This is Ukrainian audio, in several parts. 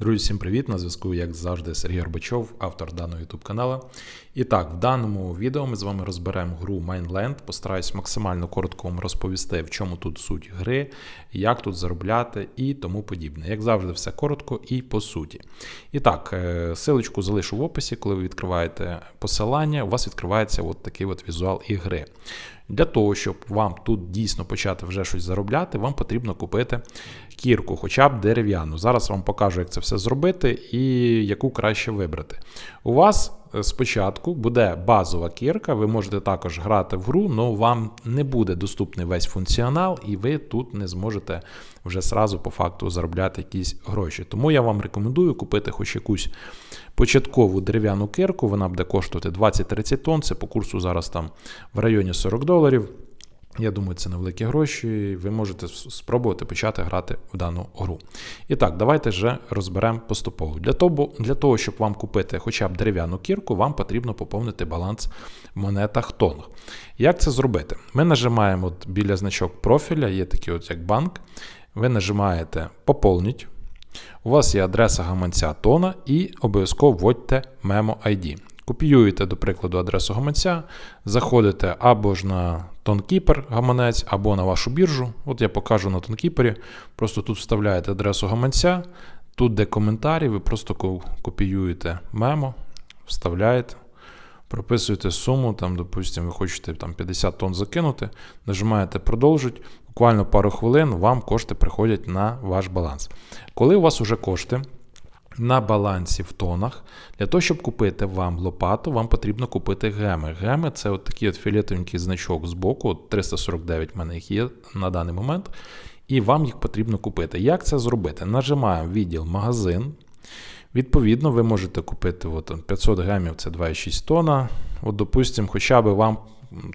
Друзі, всім привіт! На зв'язку, як завжди, Сергій Горбачов, автор даного YouTube каналу. І так, в даному відео ми з вами розберемо гру Mindland. Постараюсь максимально коротко вам розповісти, в чому тут суть гри, як тут заробляти і тому подібне. Як завжди, все коротко і по суті. І так, е, силочку залишу в описі, коли ви відкриваєте посилання, у вас відкривається от такий от візуал ігри. Для того, щоб вам тут дійсно почати вже щось заробляти, вам потрібно купити кірку, хоча б дерев'яну. Зараз вам покажу, як це все зробити і яку краще вибрати. У вас спочатку буде базова кірка, ви можете також грати в гру, але вам не буде доступний весь функціонал, і ви тут не зможете вже сразу по факту заробляти якісь гроші. Тому я вам рекомендую купити хоч якусь початкову дерев'яну кирку, вона буде коштувати 20-30 тонн. Це по курсу зараз там в районі 40 доларів. Я думаю, це невеликі гроші. Ви можете спробувати почати грати в дану гру. І так, давайте вже розберемо поступово. Для того, для того, щоб вам купити хоча б дерев'яну кірку, вам потрібно поповнити баланс в монетах тонг. Як це зробити? Ми нажимаємо от біля значок профіля, є такий от як банк. Ви нажимаєте Поповніть. У вас є адреса гаманця тона і обов'язково вводьте Memo ID. Копіюєте, до прикладу, адресу гаманця, заходите або ж на TonKeeper гаманець, або на вашу біржу. От я покажу на TonKeeper. Просто тут вставляєте адресу гаманця, тут де коментарі, ви просто копіюєте мемо, вставляєте, прописуєте суму, там, допустимо, ви хочете там, 50 тонн закинути, нажимаєте продовжити. Буквально пару хвилин вам кошти приходять на ваш баланс. Коли у вас вже кошти на балансі в тонах, для того, щоб купити вам лопату, вам потрібно купити геми. Геми це от такий от фіолетовенький значок з боку, 349 в мене їх є на даний момент. І вам їх потрібно купити. Як це зробити? Нажимаємо відділ магазин. Відповідно, ви можете купити от, 500 гемів це 2,6 тонна. От, допустимо, хоча б вам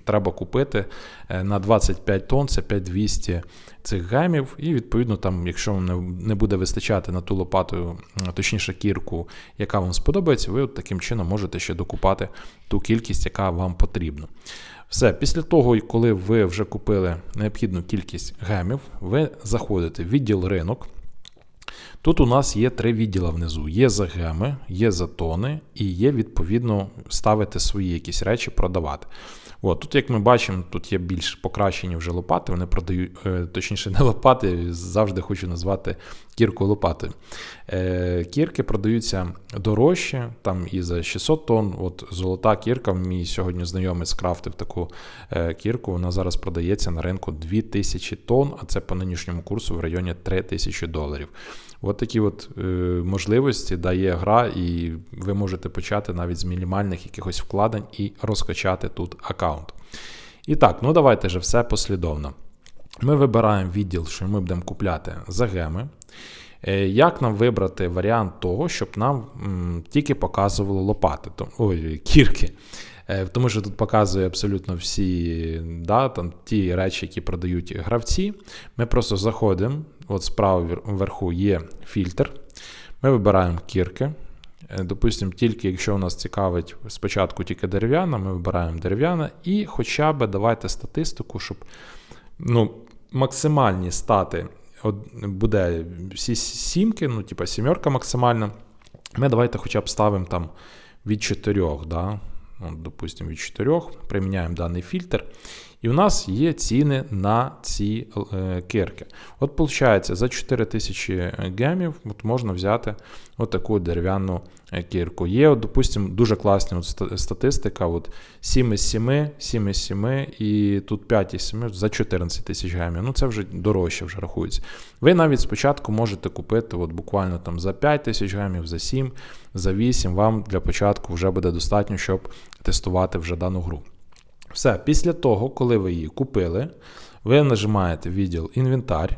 треба купити е, на 25 тонн, це 5200 цих гемів. І, відповідно, там, якщо вам не буде вистачати на ту лопату, точніше кірку, яка вам сподобається, ви от таким чином можете ще докупати ту кількість, яка вам потрібна. Все, після того, коли ви вже купили необхідну кількість гемів, ви заходите в відділ ринок. Тут у нас є три відділа внизу: є за геми, є за тони, і є, відповідно, ставити свої якісь речі, продавати. От, Тут, як ми бачимо, тут є більш покращені вже лопати. Вони продають, е, точніше, не лопати, завжди хочу назвати кірку лопати. Е, кірки продаються дорожче, там і за 600 тонн. От Золота кірка, мій сьогодні знайомий скрафтив таку е, кірку. Вона зараз продається на ринку 2000 тонн, а це по нинішньому курсу в районі 3000 доларів. От такі от е, можливості дає гра, і ви можете почати навіть з мінімальних якихось вкладень і розкачати тут аккаунт. І так, ну давайте же все послідовно. Ми вибираємо відділ, що ми будемо купляти за геми. Е, як нам вибрати варіант того, щоб нам тільки показували лопати, то, ой, кірки. Е, тому що тут показує абсолютно всі да, там, ті речі, які продають гравці. Ми просто заходимо, от справа вверху є фільтр. Ми вибираємо кірки. Е, допустимо, тільки якщо у нас цікавить спочатку тільки дерев'яна, ми вибираємо дерев'яна і хоча б давайте статистику, щоб ну, максимальні стати буде всі сімки, ну, типа сімерка максимальна. Ми давайте хоча б ставимо там від 4. Да? От, допустимо, від 4, приміняємо даний фільтр. І у нас є ціни на ці е, кирки. От, виходить, за 4000 гемів от можна взяти от таку дерев'яну е, кірку. Є, от, допустимо, дуже класна от статистика: от 7 із 7, 7 із 7 і тут 5 із 7 за 14 тисяч гемів. Ну це вже дорожче вже рахується. Ви навіть спочатку можете купити от буквально там за 5 тисяч гемів, за 7, за 8. Вам для початку вже буде достатньо, щоб тестувати вже дану гру. Все, після того, коли ви її купили, ви нажимаєте відділ інвентар,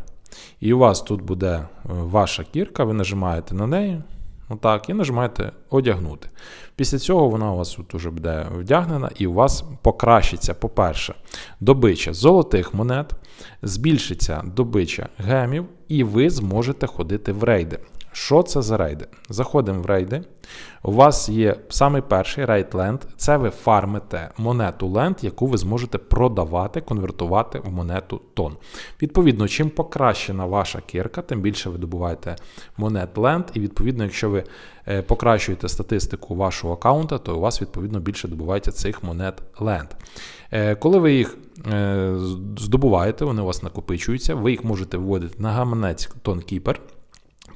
і у вас тут буде е, ваша кірка, ви нажимаєте на неї. Отак, і нажимаєте одягнути. Після цього вона у вас тут вже буде вдягнена, і у вас покращиться, по-перше, добича золотих монет, збільшиться добича гемів, і ви зможете ходити в рейди. Що це за рейди? Заходимо в рейди. У вас є самий перший рейд ленд. Це ви фармите монету ленд, яку ви зможете продавати, конвертувати в монету тон. Відповідно, чим покращена ваша кірка, тим більше ви добуваєте монет ленд. І відповідно, якщо ви е, покращуєте статистику вашого аккаунта, то у вас відповідно більше добувається цих монет ленд. Коли ви їх е, здобуваєте, вони у вас накопичуються, ви їх можете вводити на гаманець TonKeeper.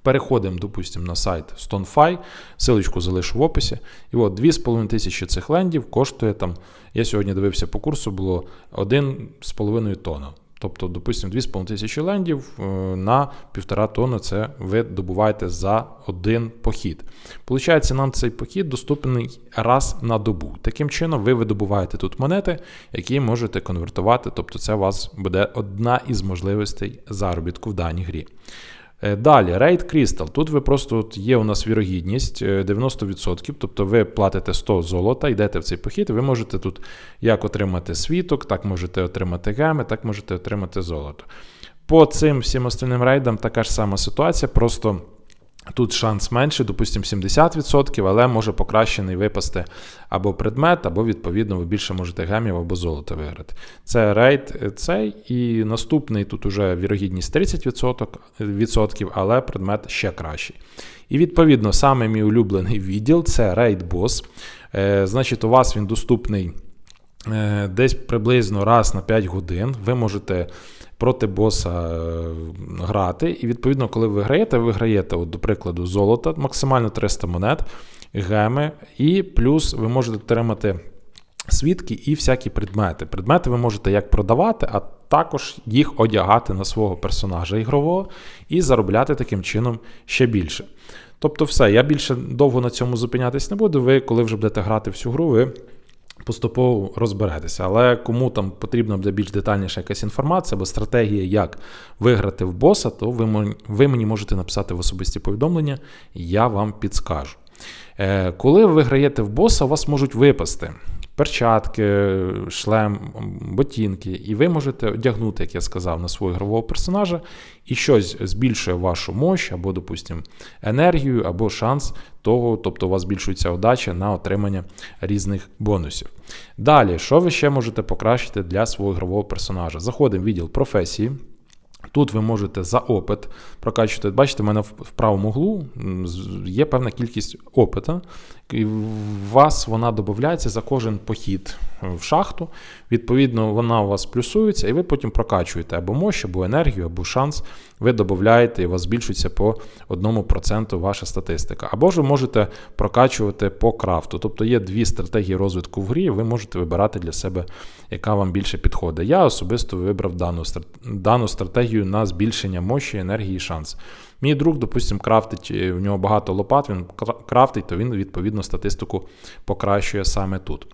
Переходимо, допустимо, на сайт StoneFi, силочку залишу в описі. І от 2,5 тисячі цих лендів коштує там, я сьогодні дивився по курсу, було 1,5 тонна. Тобто, допустимо, 2,5 тисячі лендів е, на 1,5 тонни це ви добуваєте за один похід. Получається, нам цей похід доступний раз на добу. Таким чином, ви видобуваєте тут монети, які можете конвертувати. Тобто, це у вас буде одна із можливостей заробітку в даній грі. Е, Далі, Raid Crystal. Тут ви просто от є у нас вірогідність е, 90%, тобто ви платите 100 золота, йдете в цей похід, ви можете тут як отримати світок, так можете отримати геми, так можете отримати золото. По цим всім остальним рейдам така ж сама ситуація, просто. Тут шанс менший, допустимо, 70%, але може покращений випасти або предмет, або, відповідно, ви більше можете гемів або золота виграти. Це рейд е, цей. І наступний тут уже вірогідність 30%, відсотків, але предмет ще кращий. І відповідно, саме мій улюблений відділ це рейд бос. Е, Значить, у вас він доступний е, десь приблизно раз на 5 годин. Ви можете проти боса е, грати. І відповідно, коли ви граєте, ви граєте, от, до прикладу, золото, максимально 300 монет, геми, і плюс ви можете отримати. Свідки і всякі предмети. Предмети ви можете як продавати, а також їх одягати на свого персонажа ігрового і заробляти таким чином ще більше. Тобто, все, я більше довго на цьому зупинятись не буду. Ви, коли вже будете грати всю гру, ви поступово розберетеся. Але кому там потрібна буде більш детальніша якась інформація або стратегія, як виграти в боса, то ви, ви мені можете написати в особисті повідомлення, я вам підскажу. Е, Коли ви граєте в боса, вас можуть випасти. Перчатки, шлем, ботинки, і ви можете одягнути, як я сказав, на свого ігрового персонажа, і щось збільшує вашу мощь, або, допустимо, енергію, або шанс того, тобто у вас збільшується удача на отримання різних бонусів. Далі, що ви ще можете покращити для свого ігрового персонажа? Заходимо в відділ професії. Тут ви можете за опит прокачувати. Бачите, в мене в правому углу є певна кількість опита, і у вас вона додається за кожен похід в шахту. Відповідно, вона у вас плюсується, і ви потім прокачуєте або мощь, або енергію, або шанс. Ви додаєте, і у вас збільшується по 1% ваша статистика. Або ж ви можете прокачувати по крафту. Тобто є дві стратегії розвитку в грі, ви можете вибирати для себе, яка вам більше підходить. Я особисто вибрав дану, дану стратегію на збільшення мощі, енергії і шанс. Мій друг, допустимо, крафтить, в нього багато лопат, він крафтить, то він, відповідно, статистику покращує саме тут.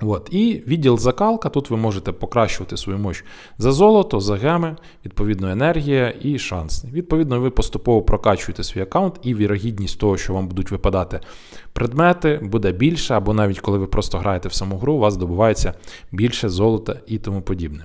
От. І відділ закалка. Тут ви можете покращувати свою мощь за золото, за геми, відповідно, енергія і шанс. Відповідно, ви поступово прокачуєте свій аккаунт, і вірогідність того, що вам будуть випадати предмети, буде більше, або навіть коли ви просто граєте в саму гру, у вас добувається більше золота і тому подібне.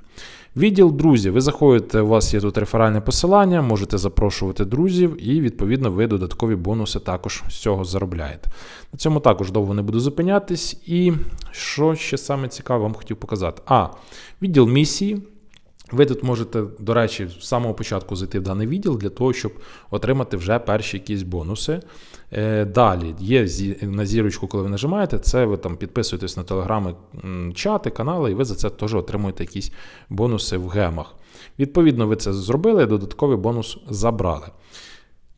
Відділ друзів. Ви заходите, у вас є тут реферальне посилання, можете запрошувати друзів, і, відповідно, ви додаткові бонуси також з цього заробляєте. На цьому також довго не буду зупинятись. І що ще саме цікаве вам хотів показати? А, відділ місії. Ви тут можете, до речі, з самого початку зайти в даний відділ для того, щоб отримати вже перші якісь бонуси. Е, далі є на зірочку, коли ви нажимаєте, це ви там підписуєтесь на телеграми, чати, канали, і ви за це теж отримуєте якісь бонуси в гемах. Відповідно, ви це зробили, додатковий бонус забрали.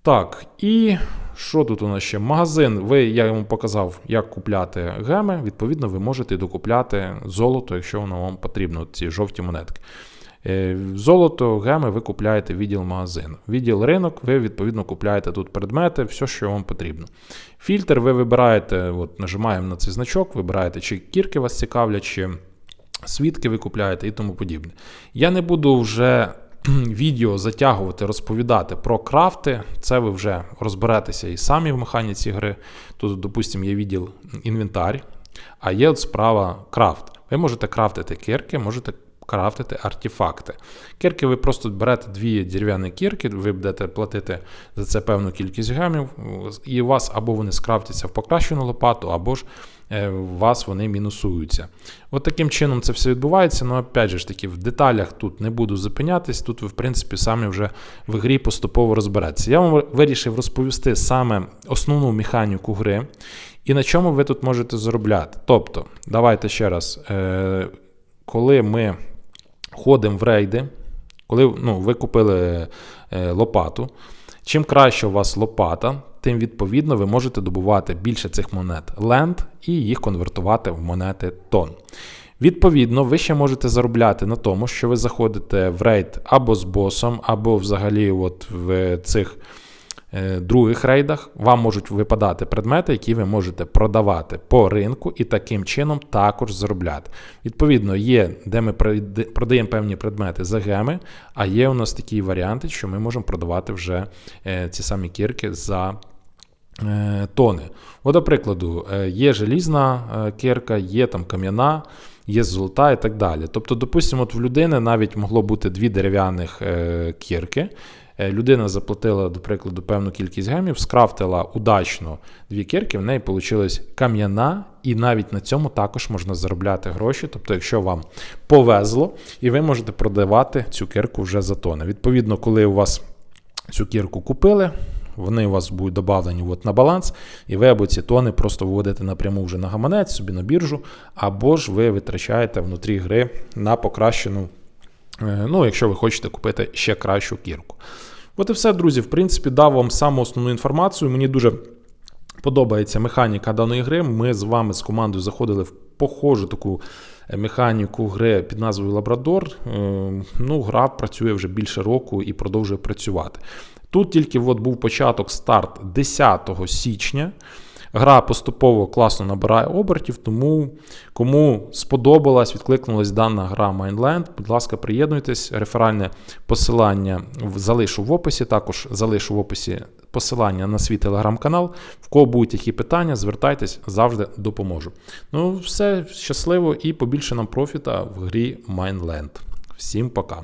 Так, і що тут у нас ще? Магазин. Ви, Я йому показав, як купляти геми. Відповідно, ви можете докупляти золото, якщо воно вам потрібно, ці жовті монетки. Золото, геми ви купляєте відділ магазину. Відділ ринок, ви відповідно купляєте тут предмети, все, що вам потрібно. Фільтр ви вибираєте, от нажимаємо на цей значок, вибираєте, чи кірки вас цікавлять, чи свідки ви купляєте і тому подібне. Я не буду вже відео затягувати, розповідати про крафти. Це ви вже розберетеся і самі в механіці гри. Тут, допустимо, є відділ інвентар, а є от справа крафт. Ви можете крафтити кирки, можете крафтити артефакти. Кірки ви просто берете дві дерев'яні кірки, ви будете платити за це певну кількість гамів, і у вас або вони скрафтяться в покращену лопату, або ж е, у вас вони мінусуються. От таким чином це все відбувається. Ну, опять ж таки, в деталях тут не буду зупинятись, тут ви, в принципі, самі вже в грі поступово розберетеся. Я вам вирішив розповісти саме основну механіку гри і на чому ви тут можете заробляти. Тобто, давайте ще раз, е, коли ми ходимо в рейди, коли ну, ви купили е, лопату, чим краще у вас лопата, тим відповідно ви можете добувати більше цих монет ленд і їх конвертувати в монети тон. Відповідно, ви ще можете заробляти на тому, що ви заходите в рейд або з босом, або взагалі от в цих других рейдах. Вам можуть випадати предмети, які ви можете продавати по ринку і таким чином також заробляти. Відповідно, є, де ми продаємо певні предмети за геми, а є у нас такі варіанти, що ми можемо продавати вже е, ці самі кірки за е, тони. От, до прикладу, е, є желізна е, кирка, є там кам'яна, є золота і так далі. Тобто, допустимо, от в людини навіть могло бути дві дерев'яних е, кірки. Е, Людина заплатила, до прикладу, певну кількість гемів, скрафтила удачно дві кірки, в неї вийшла кам'яна, і навіть на цьому також можна заробляти гроші. Тобто, якщо вам повезло, і ви можете продавати цю кірку вже за тони. Відповідно, коли у вас цю кірку купили, вони у вас будуть додавлені от на баланс, і ви або ці тони просто виводите напряму вже на гаманець, собі на біржу, або ж ви витрачаєте внутрі гри на покращену, е, ну, якщо ви хочете купити ще кращу кірку. От і все, друзі. В принципі, дав вам саму основну інформацію. Мені дуже подобається механіка даної гри. Ми з вами з командою заходили в похожу таку е, механіку гри під назвою Лабрадор. Е, Ну, гра працює вже більше року і продовжує працювати. Тут тільки от був початок старт 10 січня. Гра поступово класно набирає обертів, тому кому сподобалась, відкликнулась дана гра Mindland, будь ласка, приєднуйтесь. Реферальне посилання залишу в описі. Також залишу в описі посилання на свій телеграм-канал. В кого будуть які питання, звертайтесь, завжди допоможу. Ну, все, щасливо і побільше нам профіта в грі Mindland. Всім пока.